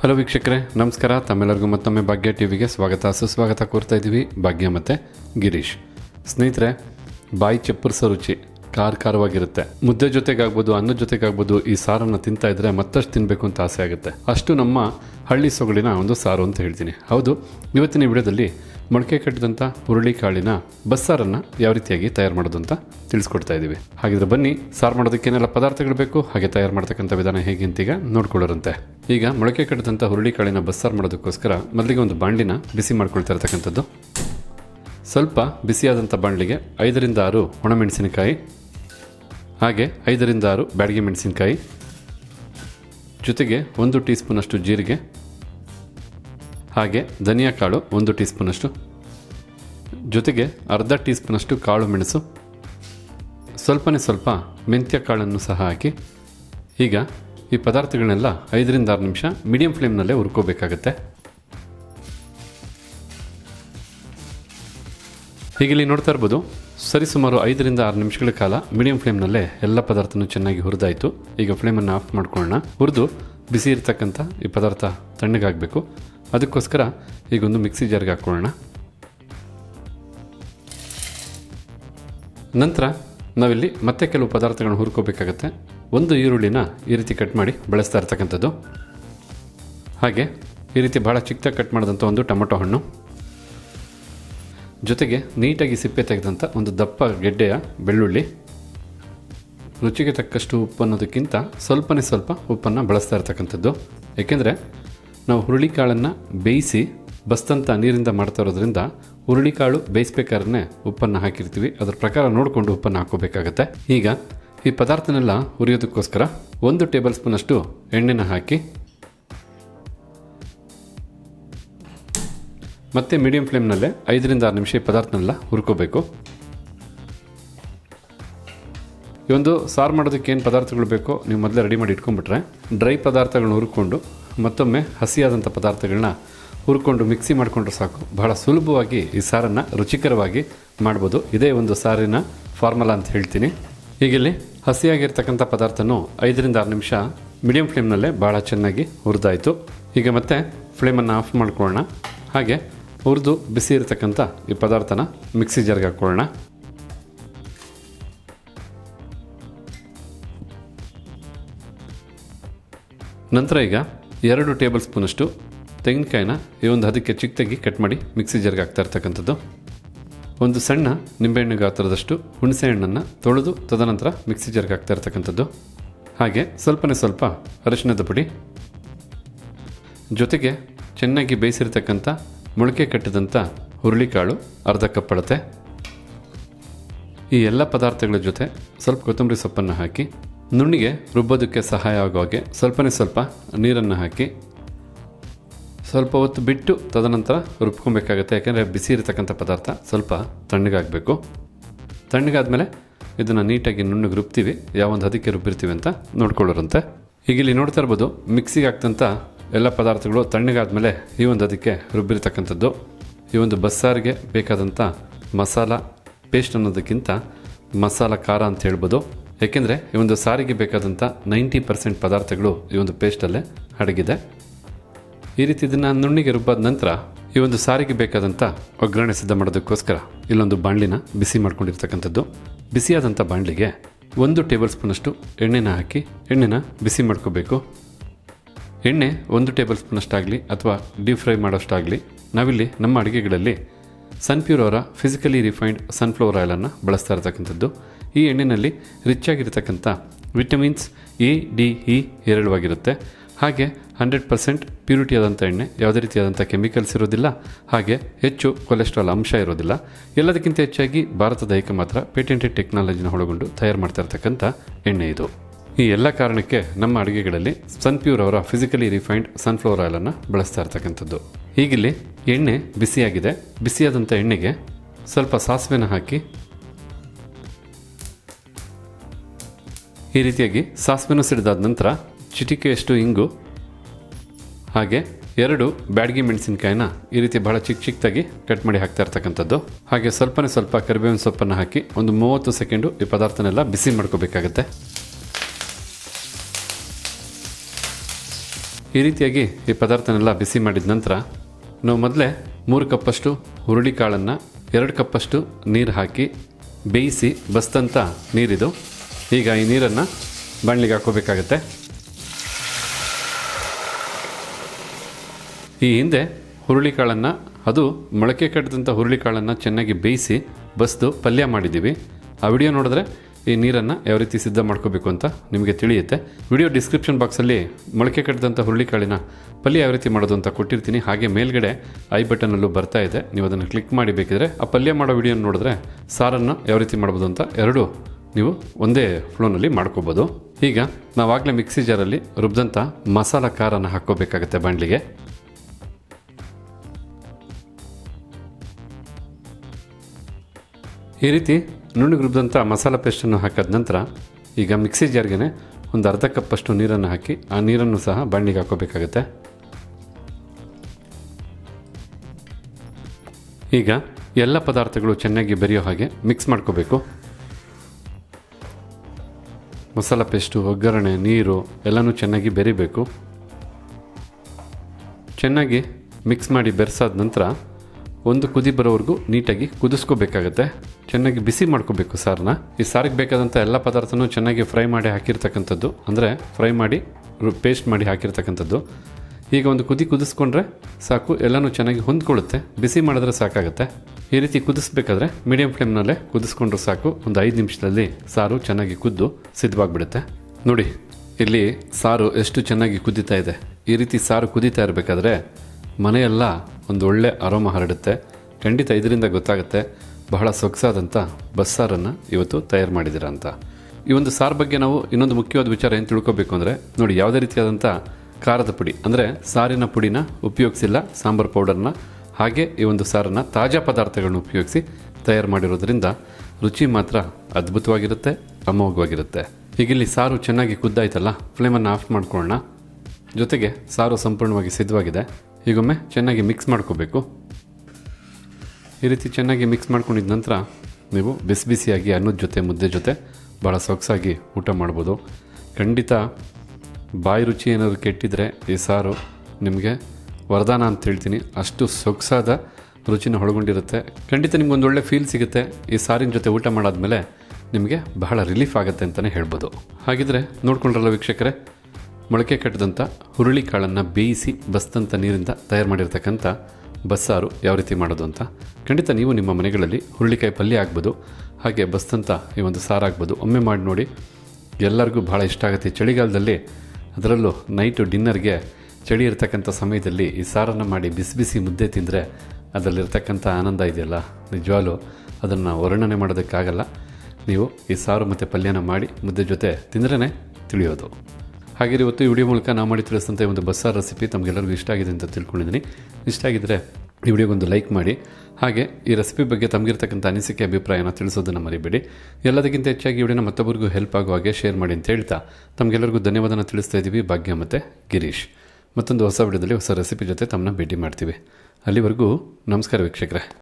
Hello ವೀಕ್ಷಕರೇ, ನಮಸ್ಕಾರ. ತಮ್ಮೆಲ್ಲರಿಗೂ ಮತ್ತೊಮ್ಮೆ ಭಾಗ್ಯ ಟಿವಿಗೆ ಸ್ವಾಗತ. ಸುಸ್ವಾಗತ ಕೋರ್ತಾ ಇದ್ದೀವಿ ಭಾಗ್ಯ ಮತ್ತು ಗಿರೀಶ್. ಸ್ನೇಹಿತರೆ, ಬಾಯಿ ಚಪ್ಪರ್ಸ ರುಚಿ ಖಾರ ಖಾರವಾಗಿರುತ್ತೆ ಮುದ್ದೆ ಜೊತೆಗಾಗ್ಬೋದು ಅನ್ನದ ಜೊತೆಗಾಗ್ಬೋದು, ಈ ಸಾರನ್ನು ತಿಂತಾ ಇದ್ರೆ ಮತ್ತಷ್ಟು ತಿನ್ನಬೇಕು ಅಂತ ಆಸೆ ಆಗುತ್ತೆ. ಅಷ್ಟು ನಮ್ಮ ಹಳ್ಳಿ ಸೊಗಡಿನ ಒಂದು ಸಾರು ಅಂತ ಹೇಳ್ತೀನಿ. ಹೌದು, ಇವತ್ತಿನ ವಿಡಿಯೋದಲ್ಲಿ ಮೊಳಕೆ ಕಟ್ಟಿದಂಥ ಹುರುಳಿ ಕಾಳಿನ ಬಸ್ಸಾರನ್ನು ಯಾವ ರೀತಿಯಾಗಿ ತಯಾರು ಮಾಡೋದು ಅಂತ ತಿಳಿಸ್ಕೊಡ್ತಾ ಇದ್ದೀವಿ. ಹಾಗಿದ್ರೆ ಬನ್ನಿ, ಸಾರು ಮಾಡೋದಕ್ಕೆ ಏನೆಲ್ಲ ಪದಾರ್ಥಗಳು ಬೇಕು? ಹಾಗೆ ತಯಾರು ಮಾಡ್ತಕ್ಕಂಥ ವಿಧಾನ ಹೇಗೆ ಅಂತ ಈಗ ನೋಡ್ಕೊಳ್ಳೋರಂತೆ. ಈಗ ಮೊಳಕೆ ಕಟ್ಟಿದಂಥ ಹುರುಳಿ ಕಾಳಿನ ಬಸ್ಸಾರು ಮಾಡೋದಕ್ಕೋಸ್ಕರ ಮೊದಲಿಗೆ ಒಂದು ಬಾಂಡಿನ ಬಿಸಿ ಮಾಡ್ಕೊಳ್ತಾ ಇರ್ತಕ್ಕಂಥದ್ದು. ಸ್ವಲ್ಪ ಬಿಸಿಯಾದಂಥ ಬಾಣಲಿಗೆ ಐದರಿಂದ ಆರು ಒಣಮೆಣಸಿನಕಾಯಿ, ಹಾಗೆ ಐದರಿಂದ ಆರು ಬ್ಯಾಡಿಗೆ ಮೆಣಸಿನಕಾಯಿ, ಜೊತೆಗೆ ಒಂದು ಟೀ ಸ್ಪೂನಷ್ಟು ಜೀರಿಗೆ ಹಾಗೆ ಧನಿಯಾ ಕಾಳು ಒಂದು ಟೀ ಸ್ಪೂನಷ್ಟು ಜೊತೆಗೆ ಅರ್ಧ ಟೀ ಸ್ಪೂನಷ್ಟು ಕಾಳು ಮೆಣಸು. ಸ್ವಲ್ಪನೇ ಸ್ವಲ್ಪ ಮೆಂತ್ಯ ಕಾಳನ್ನು ಸಹ ಹಾಕಿ. ಈಗ ಈ ಪದಾರ್ಥಗಳನ್ನೆಲ್ಲ ಐದರಿಂದ ಆರು ನಿಮಿಷ ಮೀಡಿಯಂ ಫ್ಲೇಮ್ನಲ್ಲೇ ಹುರ್ಕೋಬೇಕಾಗತ್ತೆ. ಹೀಗಿಲ್ಲಿ ನೋಡ್ತಾ ಇರ್ಬೋದು ಸರಿಸುಮಾರು ಐದರಿಂದ ಆರು ನಿಮಿಷಗಳ ಕಾಲ ಮೀಡಿಯಂ ಫ್ಲೇಮ್ನಲ್ಲೇ ಎಲ್ಲ ಪದಾರ್ಥನು ಚೆನ್ನಾಗಿ ಹುರಿದಾಯಿತು. ಈಗ ಫ್ಲೇಮನ್ನು ಆಫ್ ಮಾಡ್ಕೊಳ್ಳೋಣ. ಹುರಿದು ಬಿಸಿ ಇರ್ತಕ್ಕಂಥ ಈ ಪದಾರ್ಥ ತಣ್ಣಗಾಗಬೇಕು. ಅದಕ್ಕೋಸ್ಕರ ಈಗ ಒಂದು ಮಿಕ್ಸಿ ಜಾರ್ಗೆ ಹಾಕ್ಕೊಳ್ಳೋಣ. ನಂತರ ನಾವಿಲ್ಲಿ ಮತ್ತೆ ಕೆಲವು ಪದಾರ್ಥಗಳನ್ನ ಹುರ್ಕೋಬೇಕಾಗತ್ತೆ. ಒಂದು ಈರುಳ್ಳಿನ ಈ ರೀತಿ ಕಟ್ ಮಾಡಿ ಬಳಸ್ತಾ ಇರ್ತಕ್ಕಂಥದ್ದು. ಹಾಗೆ ಈ ರೀತಿ ಭಾಳ ಚಿಕ್ಕದಾಗಿ ಕಟ್ ಮಾಡಿದಂಥ ಒಂದು ಟೊಮೊಟೊ ಹಣ್ಣು. ಜೊತೆಗೆ ನೀಟಾಗಿ ಸಿಪ್ಪೆ ತೆಗೆದಂಥ ಒಂದು ದಪ್ಪ ಗೆಡ್ಡೆಯ ಬೆಳ್ಳುಳ್ಳಿ. ರುಚಿಗೆ ತಕ್ಕಷ್ಟು ಉಪ್ಪು ಅನ್ನೋದಕ್ಕಿಂತ ಸ್ವಲ್ಪನೇ ಸ್ವಲ್ಪ ಉಪ್ಪನ್ನು ಬಳಸ್ತಾ ಇರ್ತಕ್ಕಂಥದ್ದು. ಏಕೆಂದರೆ ನಾವು ಹುರುಳಿಕಾಳನ್ನು ಬೇಯಿಸಿ ಬಸ್ತಂತ ನೀರಿಂದ ಮಾಡ್ತಾ ಇರೋದ್ರಿಂದ ಹುರುಳಿಕಾಳು ಬೇಯಿಸ್ಬೇಕಾದ್ರೆ ಉಪ್ಪನ್ನು ಹಾಕಿರ್ತೀವಿ. ಅದರ ಪ್ರಕಾರ ನೋಡಿಕೊಂಡು ಉಪ್ಪನ್ನು ಹಾಕೋಬೇಕಾಗತ್ತೆ ಈಗ ಈ ಪದಾರ್ಥನೆಲ್ಲ ಹುರಿಯೋದಕ್ಕೋಸ್ಕರ ಒಂದು ಟೇಬಲ್ ಸ್ಪೂನಷ್ಟು ಎಣ್ಣೆನ ಹಾಕಿ ಮತ್ತೆ ಮೀಡಿಯಂ ಫ್ಲೇಮ್ನಲ್ಲೇ ಐದರಿಂದ ಆರು ನಿಮಿಷ ಈ ಪದಾರ್ಥನೆಲ್ಲ ಹುರ್ಕೋಬೇಕು. ಈ ಒಂದು ಸಾರು ಮಾಡೋದಕ್ಕೆ ಏನು ಪದಾರ್ಥಗಳು ಬೇಕೋ ನೀವು ಮೊದಲೇ ರೆಡಿ ಮಾಡಿ ಇಟ್ಕೊಂಡ್ಬಿಟ್ರೆ ಡ್ರೈ ಪದಾರ್ಥಗಳನ್ನ ಹುರ್ಕೊಂಡು ಮತ್ತೊಮ್ಮೆ ಹಸಿಯಾದಂಥ ಪದಾರ್ಥಗಳನ್ನ ಹುರ್ಕೊಂಡು ಮಿಕ್ಸಿ ಮಾಡಿಕೊಂಡ್ರೆ ಸಾಕು. ಬಹಳ ಸುಲಭವಾಗಿ ಈ ಸಾರನ್ನು ರುಚಿಕರವಾಗಿ ಮಾಡ್ಬೋದು. ಇದೇ ಒಂದು ಸಾರಿನ ಫಾರ್ಮುಲಾ ಅಂತ ಹೇಳ್ತೀನಿ. ಈಗಿಲ್ಲಿ ಹಸಿಯಾಗಿರ್ತಕ್ಕಂಥ ಪದಾರ್ಥನೂ ಐದರಿಂದ ಆರು ನಿಮಿಷ ಮೀಡಿಯಂ ಫ್ಲೇಮ್ನಲ್ಲೇ ಭಾಳ ಚೆನ್ನಾಗಿ ಹುರಿದಾಯಿತು. ಈಗ ಮತ್ತೆ ಫ್ಲೇಮನ್ನು ಆಫ್ ಮಾಡ್ಕೊಳ್ಳೋಣ. ಹಾಗೆ ಹುರಿದು ಬಿಸಿ ಇರತಕ್ಕಂಥ ಈ ಪದಾರ್ಥನ ಮಿಕ್ಸಿ ಜಾರ್ಗೆ ಹಾಕ್ಕೊಳ್ಳೋಣ. ನಂತರ ಈಗ ಎರಡು ಟೇಬಲ್ ಸ್ಪೂನಷ್ಟು ತೆಂಗಿನಕಾಯಿನ ಈ ಒಂದು ಅದಕ್ಕೆ ಚಿಕ್ಕದಾಗಿ ಕಟ್ ಮಾಡಿ ಮಿಕ್ಸಿ ಜರ್ಗೆ ಹಾಕ್ತಾ ಇರ್ತಕ್ಕಂಥದ್ದು. ಒಂದು ಸಣ್ಣ ನಿಂಬೆಹಣ್ಣು ಗಾತ್ರದಷ್ಟು ಹುಣಸೆ ಹಣ್ಣನ್ನು ತೊಳೆದು ತದನಂತರ ಮಿಕ್ಸಿ ಜರ್ಗೆ ಹಾಕ್ತಾ ಇರ್ತಕ್ಕಂಥದ್ದು. ಹಾಗೆ ಸ್ವಲ್ಪನೇ ಸ್ವಲ್ಪ ಅರಿಶಿನದ ಪುಡಿ. ಜೊತೆಗೆ ಚೆನ್ನಾಗಿ ಬೇಯಿಸಿರ್ತಕ್ಕಂಥ ಮೊಳಕೆ ಕಟ್ಟಿದಂಥ ಹುರುಳಿಕಾಳು, ಅರ್ಧ ಕಪ್ ಅಳತೆ. ಈ ಎಲ್ಲ ಪದಾರ್ಥಗಳ ಜೊತೆ ಸ್ವಲ್ಪ ಕೊತ್ತಂಬರಿ ಸೊಪ್ಪನ್ನು ಹಾಕಿ ನುಣ್ಣಿಗೆ ರುಬ್ಬೋದಕ್ಕೆ ಸಹಾಯ ಆಗೋ ಹಾಗೆ ಸ್ವಲ್ಪನೇ ಸ್ವಲ್ಪ ನೀರನ್ನು ಹಾಕಿ ಸ್ವಲ್ಪ ಹೊತ್ತು ಬಿಟ್ಟು ತದನಂತರ ರುಬ್ಕೊಬೇಕಾಗುತ್ತೆ. ಯಾಕೆಂದರೆ ಬಿಸಿ ಇರತಕ್ಕಂಥ ಪದಾರ್ಥ ಸ್ವಲ್ಪ ತಣ್ಣಗಾಗಬೇಕು. ತಣ್ಣಗಾದ್ಮೇಲೆ ಇದನ್ನು ನೀಟಾಗಿ ನುಣ್ಣಗೆ ರುಬ್ತೀವಿ. ಯಾವೊಂದು ಹದಕ್ಕೆ ರುಬ್ಬಿರ್ತೀವಿ ಅಂತ ನೋಡ್ಕೊಳ್ಳೋರಂತೆ. ಈಗ ಇಲ್ಲಿ ನೋಡ್ತಾ ಇರ್ಬೋದು, ಮಿಕ್ಸಿಗೆ ಹಾಕ್ತಂಥ ಎಲ್ಲ ಪದಾರ್ಥಗಳು ತಣ್ಣಗಾದ್ಮೇಲೆ ಈ ಒಂದು ಅದಕ್ಕೆ ರುಬ್ಬಿರ್ತಕ್ಕಂಥದ್ದು. ಈ ಒಂದು ಬಸ್ಸಾರಿಗೆ ಬೇಕಾದಂಥ ಮಸಾಲ, ಪೇಸ್ಟ್ ಅನ್ನೋದಕ್ಕಿಂತ ಮಸಾಲ, ಖಾರ ಅಂತ ಹೇಳ್ಬೋದು. ಏಕೆಂದರೆ ಈ ಒಂದು ಸಾರಿಗೆ ಬೇಕಾದಂಥ ನೈಂಟಿ ಪರ್ಸೆಂಟ್ ಪದಾರ್ಥಗಳು ಈ ಒಂದು ಪೇಸ್ಟಲ್ಲೇ ಅಡಗಿದೆ. ಈ ರೀತಿ ಇದನ್ನು ನುಣ್ಣಿಗೆ ರುಬ್ಬಾದ ನಂತರ ಈ ಒಂದು ಸಾರಿಗೆ ಬೇಕಾದಂಥ ಒಗ್ಗರಣೆ ಸಿದ್ಧ ಮಾಡೋದಕ್ಕೋಸ್ಕರ ಇಲ್ಲೊಂದು ಬಾಣಲಿನ ಬಿಸಿ ಮಾಡ್ಕೊಂಡಿರ್ತಕ್ಕಂಥದ್ದು. ಬಿಸಿಯಾದಂಥ ಬಾಣಲಿಗೆ ಒಂದು ಟೇಬಲ್ ಸ್ಪೂನಷ್ಟು ಎಣ್ಣೆನ ಹಾಕಿ ಎಣ್ಣೆನ ಬಿಸಿ ಮಾಡ್ಕೋಬೇಕು. ಎಣ್ಣೆ ಒಂದು ಟೇಬಲ್ ಸ್ಪೂನಷ್ಟಾಗಲಿ ಅಥವಾ ಡೀಪ್ ಫ್ರೈ ಮಾಡೋಷ್ಟಾಗಲಿ ನಾವಿಲ್ಲಿ ನಮ್ಮ ಅಡುಗೆಗಳಲ್ಲಿ ಸನ್ಪ್ಯೂರ್ ಅವರ ಫಿಸಿಕಲಿ ರಿಫೈನ್ಡ್ ಸನ್ಫ್ಲವರ್ ಆಯಿಲನ್ನು ಬಳಸ್ತಾ ಇರತಕ್ಕಂಥದ್ದು. ಈ ಎಣ್ಣೆಯಲ್ಲಿ ರಿಚ್ ಆಗಿರತಕ್ಕಂಥ ವಿಟಮಿನ್ಸ್ ಎ, ಡಿ, ಇ ಹೇರಳವಾಗಿರುತ್ತೆ ಹಾಗೆ ಹಂಡ್ರೆಡ್ ಪರ್ಸೆಂಟ್ ಪ್ಯೂರಿಟಿ ಆದಂಥ ಎಣ್ಣೆ, ಯಾವುದೇ ರೀತಿಯಾದಂಥ ಕೆಮಿಕಲ್ಸ್ ಇರೋದಿಲ್ಲ. ಹಾಗೆ ಹೆಚ್ಚು ಕೊಲೆಸ್ಟ್ರಾಲ್ ಅಂಶ ಇರೋದಿಲ್ಲ. ಎಲ್ಲದಕ್ಕಿಂತ ಹೆಚ್ಚಾಗಿ ಭಾರತದ ಏಕಮಾತ್ರ ಪೇಟೆಂಟೆಡ್ ಟೆಕ್ನಾಲಜಿನ ಒಳಗೊಂಡು ತಯಾರು ಮಾಡ್ತಾ ಇರ್ತಕ್ಕಂಥ ಎಣ್ಣೆ ಇದು. ಈ ಎಲ್ಲ ಕಾರಣಕ್ಕೆ ನಮ್ಮ ಅಡುಗೆಗಳಲ್ಲಿ ಸನ್ಪ್ಯೂರ್ ಅವರ ಫಿಸಿಕಲಿ ರಿಫೈನ್ಡ್ ಸನ್ಫ್ಲವರ್ ಆಯಿಲನ್ನು ಬಳಸ್ತಾ ಇರ್ತಕ್ಕಂಥದ್ದು. ಈಗಿಲ್ಲಿ ಎಣ್ಣೆ ಬಿಸಿಯಾಗಿದೆ. ಬಿಸಿಯಾದಂಥ ಎಣ್ಣೆಗೆ ಸ್ವಲ್ಪ ಸಾಸಿವೆನ ಹಾಕಿ ಈ ರೀತಿಯಾಗಿ ಸಾಸಿವೆನೂ ಸಿಡಿದಾದ ನಂತರ ಚಿಟಿಕೆಯಷ್ಟು ಇಂಗು, ಹಾಗೆ ಎರಡು ಬ್ಯಾಡಗಿ ಮೆಣಸಿನಕಾಯಿನ ಈ ರೀತಿ ಬಹಳ ಚಿಕ್ಕ ಚಿಕ್ಕದಾಗಿ ಕಟ್ ಮಾಡಿ ಹಾಕ್ತಾ ಇರ್ತಕ್ಕಂಥದ್ದು. ಹಾಗೆ ಸ್ವಲ್ಪನೇ ಸ್ವಲ್ಪ ಕರಿಬೇವಿನ ಸೊಪ್ಪನ್ನು ಹಾಕಿ ಒಂದು ಮೂವತ್ತು ಸೆಕೆಂಡು ಈ ಪದಾರ್ಥನೆಲ್ಲ ಬಿಸಿ ಮಾಡ್ಕೋಬೇಕಾಗತ್ತೆ. ಈ ರೀತಿಯಾಗಿ ಈ ಪದಾರ್ಥನೆಲ್ಲ ಬಿಸಿ ಮಾಡಿದ ನಂತರ ನಾವು ಮೊದಲೇ ಮೂರು ಕಪ್ಪಷ್ಟು ಹುರುಳಿಕಾಳನ್ನು, ಎರಡು ಕಪ್ಪಷ್ಟು ನೀರು ಹಾಕಿ ಬೇಯಿಸಿ ಬಸ್ತಂಥ ನೀರಿದು ಈಗ ಈ ನೀರನ್ನು ಬಾಣಲಿಗೆ ಹಾಕೋಬೇಕಾಗತ್ತೆ ಈ ಹಿಂದೆ ಹುರುಳಿಕಾಳನ್ನು, ಅದು ಮೊಳಕೆ ಕಟ್ಟಿದಂಥ ಹುರುಳಿಕಾಳನ್ನು ಚೆನ್ನಾಗಿ ಬೇಯಿಸಿ ಬಸ್ದು ಪಲ್ಯ ಮಾಡಿದ್ದೀವಿ. ಆ ವಿಡಿಯೋ ನೋಡಿದ್ರೆ ಈ ನೀರನ್ನು ಯಾವ ರೀತಿ ಸಿದ್ಧ ಮಾಡ್ಕೋಬೇಕು ಅಂತ ನಿಮಗೆ ತಿಳಿಯುತ್ತೆ. ವಿಡಿಯೋ ಡಿಸ್ಕ್ರಿಪ್ಷನ್ ಬಾಕ್ಸಲ್ಲಿ ಮೊಳಕೆ ಕಟ್ಟಿದಂಥ ಹುರುಳಿಕಾಳಿನ ಪಲ್ಯ ಯಾವ ರೀತಿ ಮಾಡೋದು ಅಂತ ಕೊಟ್ಟಿರ್ತೀನಿ. ಹಾಗೆ ಮೇಲ್ಗಡೆ ಐ ಬಟನಲ್ಲೂ ಬರ್ತಾ ಇದೆ. ನೀವು ಅದನ್ನು ಕ್ಲಿಕ್ ಮಾಡಿ ಬೇಕಿದ್ರೆ ಆ ಪಲ್ಯ ಮಾಡೋ ವಿಡಿಯೋ ನೋಡಿದ್ರೆ ಸಾರನ್ನು ಯಾವ ರೀತಿ ಮಾಡ್ಬೋದು ಅಂತ ಎರಡು ನೀವು ಒಂದೇ ಫ್ಲೋನಲ್ಲಿ ಮಾಡ್ಕೋಬೋದು. ಈಗ ನಾವಾಗಲೇ ಮಿಕ್ಸಿ ಜಾರಲ್ಲಿ ರುಬ್ದಂಥ ಮಸಾಲ ಖಾರನ ಹಾಕ್ಕೋಬೇಕಾಗತ್ತೆ ಬಾಣಲಿಗೆ ಈ ರೀತಿ ನುಣ್ಣಗೆ ರುಬ್ಬಿದಂಥ ಮಸಾಲ ಪೇಸ್ಟನ್ನು ಹಾಕಿದ ನಂತರ ಈಗ ಮಿಕ್ಸಿ ಜಾರ್ಗೆ ಒಂದು ಅರ್ಧ ಕಪ್ಪಷ್ಟು ನೀರನ್ನು ಹಾಕಿ ಆ ನೀರನ್ನು ಸಹ ಬಾಣಲಿಗೆ ಹಾಕೋಬೇಕಾಗತ್ತೆ ಈಗ ಎಲ್ಲ ಪದಾರ್ಥಗಳು ಚೆನ್ನಾಗಿ ಬೆರೆಯೋ ಹಾಗೆ ಮಿಕ್ಸ್ ಮಾಡ್ಕೋಬೇಕು. ಮಸಾಲ ಪೇಸ್ಟು ಒಗ್ಗರಣೆ, ನೀರು ಎಲ್ಲನೂ ಚೆನ್ನಾಗಿ ಬೆರಿಬೇಕು. ಚೆನ್ನಾಗಿ ಮಿಕ್ಸ್ ಮಾಡಿ ಬೆರೆಸಾದ ನಂತರ ಒಂದು ಕುದಿ ಬರೋವರೆಗೂ ನೀಟಾಗಿ ಕುದಿಸ್ಕೋಬೇಕಾಗತ್ತೆ. ಚೆನ್ನಾಗಿ ಬಿಸಿ ಮಾಡ್ಕೋಬೇಕು ಸಾರನ್ನ ಈ ಸಾರಿಗೆ ಬೇಕಾದಂಥ ಎಲ್ಲ ಪದಾರ್ಥನೂ ಚೆನ್ನಾಗಿ ಫ್ರೈ ಮಾಡಿ ಹಾಕಿರ್ತಕ್ಕಂಥದ್ದು, ಅಂದರೆ ಫ್ರೈ ಮಾಡಿ ಪೇಸ್ಟ್ ಮಾಡಿ ಹಾಕಿರ್ತಕ್ಕಂಥದ್ದು. ಈಗ ಒಂದು ಕುದಿ ಕುದಿಸ್ಕೊಂಡ್ರೆ ಸಾಕು, ಎಲ್ಲನೂ ಚೆನ್ನಾಗಿ ಹೊಂದ್ಕೊಳ್ಳುತ್ತೆ. ಬಿಸಿ ಮಾಡಿದ್ರೆ ಸಾಕಾಗುತ್ತೆ. ಈ ರೀತಿ ಕುದಿಸ್ಬೇಕಾದ್ರೆ ಮೀಡಿಯಂ ಫ್ಲೇಮ್ನಲ್ಲೇ ಕುದಿಸ್ಕೊಂಡ್ರೆ ಸಾಕು. ಒಂದು ಐದು ನಿಮಿಷದಲ್ಲಿ ಸಾರು ಚೆನ್ನಾಗಿ ಕುದ್ದು ಸಿದ್ಧವಾಗಿಬಿಡುತ್ತೆ. ನೋಡಿ, ಇಲ್ಲಿ ಸಾರು ಎಷ್ಟು ಚೆನ್ನಾಗಿ ಕುದೀತಾ ಇದೆ. ಈ ರೀತಿ ಸಾರು ಕುದೀತಾ ಇರಬೇಕಾದ್ರೆ ಮನೆಯೆಲ್ಲ ಒಂದು ಒಳ್ಳೆ ಅರೋಮ ಹರಡುತ್ತೆ. ಖಂಡಿತ ಇದರಿಂದ ಗೊತ್ತಾಗುತ್ತೆ ಬಹಳ ಸೊಗಸಾದಂಥ ಬಸ್ಸಾರನ್ನು ಇವತ್ತು ತಯಾರು ಮಾಡಿದ್ದೀರ ಅಂತ. ಈ ಒಂದು ಸಾರು ಬಗ್ಗೆ ನಾವು ಇನ್ನೊಂದು ಮುಖ್ಯವಾದ ವಿಚಾರ ಏನು ತಿಳ್ಕೊಬೇಕು ಅಂದರೆ, ನೋಡಿ, ಯಾವುದೇ ರೀತಿಯಾದಂಥ ಖಾರದ ಪುಡಿ. ಅಂದರೆ ಸಾರಿನ ಪುಡಿನ ಉಪಯೋಗಿಸಿಲ್ಲ, ಸಾಂಬಾರು ಪೌಡರ್ನ. ಹಾಗೆ ಈ ಒಂದು ಸಾರನ್ನು ತಾಜಾ ಪದಾರ್ಥಗಳನ್ನು ಉಪಯೋಗಿಸಿ ತಯಾರು ಮಾಡಿರೋದ್ರಿಂದ ರುಚಿ ಮಾತ್ರ ಅದ್ಭುತವಾಗಿರುತ್ತೆ, ಅಮೋಘವಾಗಿರುತ್ತೆ. ಈಗ ಇಲ್ಲಿ ಸಾರು ಚೆನ್ನಾಗಿ ಕುದ್ದಾಯ್ತಲ್ಲ, ಫ್ಲೇಮನ್ನು ಆಫ್ ಮಾಡ್ಕೊಳ್ಳೋಣ. ಜೊತೆಗೆ ಸಾರು ಸಂಪೂರ್ಣವಾಗಿ ಸಿದ್ಧವಾಗಿದೆ. ಈಗೊಮ್ಮೆ ಚೆನ್ನಾಗಿ ಮಿಕ್ಸ್ ಮಾಡ್ಕೋಬೇಕು. ಈ ರೀತಿ ಚೆನ್ನಾಗಿ ಮಿಕ್ಸ್ ಮಾಡ್ಕೊಂಡಿದ ನಂತರ ನೀವು ಬಿಸಿ ಬಿಸಿಯಾಗಿ ಅನ್ನದ ಜೊತೆ, ಮುದ್ದೆ ಜೊತೆ ಭಾಳ ಸೊಗಸಾಗಿ ಊಟ ಮಾಡ್ಬೋದು. ಖಂಡಿತ ಬಾಯಿ ರುಚಿ ಏನಾದರೂ ಕೆಟ್ಟಿದ್ರೆ ಈ ಸಾರು ನಿಮಗೆ ವರದಾನ ಅಂತ ಹೇಳ್ತೀನಿ. ಅಷ್ಟು ಸೊಗಸಾದ ರುಚಿನ ಒಳಗೊಂಡಿರುತ್ತೆ. ಖಂಡಿತ ನಿಮ್ಗೊಂದು ಒಳ್ಳೆ ಫೀಲ್ ಸಿಗುತ್ತೆ. ಈ ಸಾರಿನ ಜೊತೆ ಊಟ ಮಾಡಾದ್ಮೇಲೆ ನಿಮಗೆ ಬಹಳ ರಿಲೀಫ್ ಆಗುತ್ತೆ ಅಂತಲೇ ಹೇಳ್ಬೋದು. ಹಾಗಿದ್ರೆ ನೋಡ್ಕೊಂಡ್ರಲ್ಲ ವೀಕ್ಷಕರೇ, ಮೊಳಕೆ ಕಟ್ಟಿದಂಥ ಹುರುಳಿ ಕಾಳನ್ನು ಬೇಯಿಸಿ ಬಸ್ತಂಥ ನೀರಿಂದ ತಯಾರು ಮಾಡಿರ್ತಕ್ಕಂಥ ಬಸ್ಸಾರು ಯಾವ ರೀತಿ ಮಾಡೋದು ಅಂತ. ಖಂಡಿತ ನೀವು ನಿಮ್ಮ ಮನೆಗಳಲ್ಲಿ ಹುರುಳಿಕಾಯಿ ಪಲ್ಯ ಆಗ್ಬೋದು, ಹಾಗೆ ಬಸ್ತಂಥ ಈ ಒಂದು ಸಾರು ಆಗ್ಬೋದು. ಒಮ್ಮೆ ಮಾಡಿ ನೋಡಿ ಎಲ್ಲರಿಗೂ ಭಾಳ ಇಷ್ಟ ಆಗುತ್ತೆ. ಚಳಿಗಾಲದಲ್ಲಿ ಅದರಲ್ಲೂ ನೈಟು ಡಿನ್ನರ್ಗೆ ಚಳಿ ಇರ್ತಕ್ಕಂಥ ಸಮಯದಲ್ಲಿ ಈ ಸಾರನ್ನು ಮಾಡಿ ಬಿಸಿ ಬಿಸಿ ಮುದ್ದೆ ತಿಂದರೆ ಅದರಲ್ಲಿರ್ತಕ್ಕಂಥ ಆನಂದ ಇದೆಯಲ್ಲ? ನಿಜವಾಗ್ಲೂ ಅದನ್ನು ವರ್ಣನೆ ಮಾಡೋದಕ್ಕಾಗಲ್ಲ. ನೀವು ಈ ಸಾರು ಮತ್ತು ಪಲ್ಯನ ಮಾಡಿ ಮುದ್ದೆ ಜೊತೆ ತಿಂದ್ರೇ ತಿಳಿಯೋದು. ಹಾಗೆ ಇವತ್ತು ವಿಡಿಯೋ ಮೂಲಕ ನಾವು ಮಾಡಿ ತಿಳಿಸಿದಂಥ ಒಂದು ಬಸ್ಸಾರ್ ರೆಸಿಪಿ ತಮಗೆಲ್ಲರಿಗೂ ಇಷ್ಟ ಆಗಿದೆ ಅಂತ ತಿಳ್ಕೊಂಡಿದ್ದೀನಿ. ಇಷ್ಟ ಆಗಿದ್ದರೆ ಈ ವಿಡಿಯೋಗೊಂದು ಲೈಕ್ ಮಾಡಿ. ಹಾಗೆ ಈ ರೆಸಿಪಿ ಬಗ್ಗೆ ತಮಗಿರ್ತಕ್ಕಂಥ ಅನಿಸಿಕೆ, ಅಭಿಪ್ರಾಯನ ತಿಳಿಸೋದನ್ನು ಮರಿಬೇಡಿ. ಎಲ್ಲದಕ್ಕಿಂತ ಹೆಚ್ಚಾಗಿ ವಿಡಿಯೋನ ಮತ್ತೊಬ್ಬರಿಗೂ ಹೆಲ್ಪ್ ಆಗುವ ಹಾಗೆ ಶೇರ್ ಮಾಡಿ ಅಂತ ಹೇಳ್ತಾ ತಮಗೆಲ್ಲರಿಗೂ ಧನ್ಯವಾದನ ತಿಳಿಸ್ತಾ ಇದ್ದೀವಿ ಭಾಗ್ಯ ಮತ್ತು ಗಿರೀಶ್. ಮತ್ತೊಂದು ಹೊಸ ವಿಡಿಯೋದಲ್ಲಿ ಹೊಸ ರೆಸಿಪಿ ಜೊತೆ ತಮ್ಮನ್ನ ಭೇಟಿ ಮಾಡ್ತೀವಿ. ಅಲ್ಲಿವರೆಗೂ ನಮಸ್ಕಾರ ವೀಕ್ಷಕರೇ.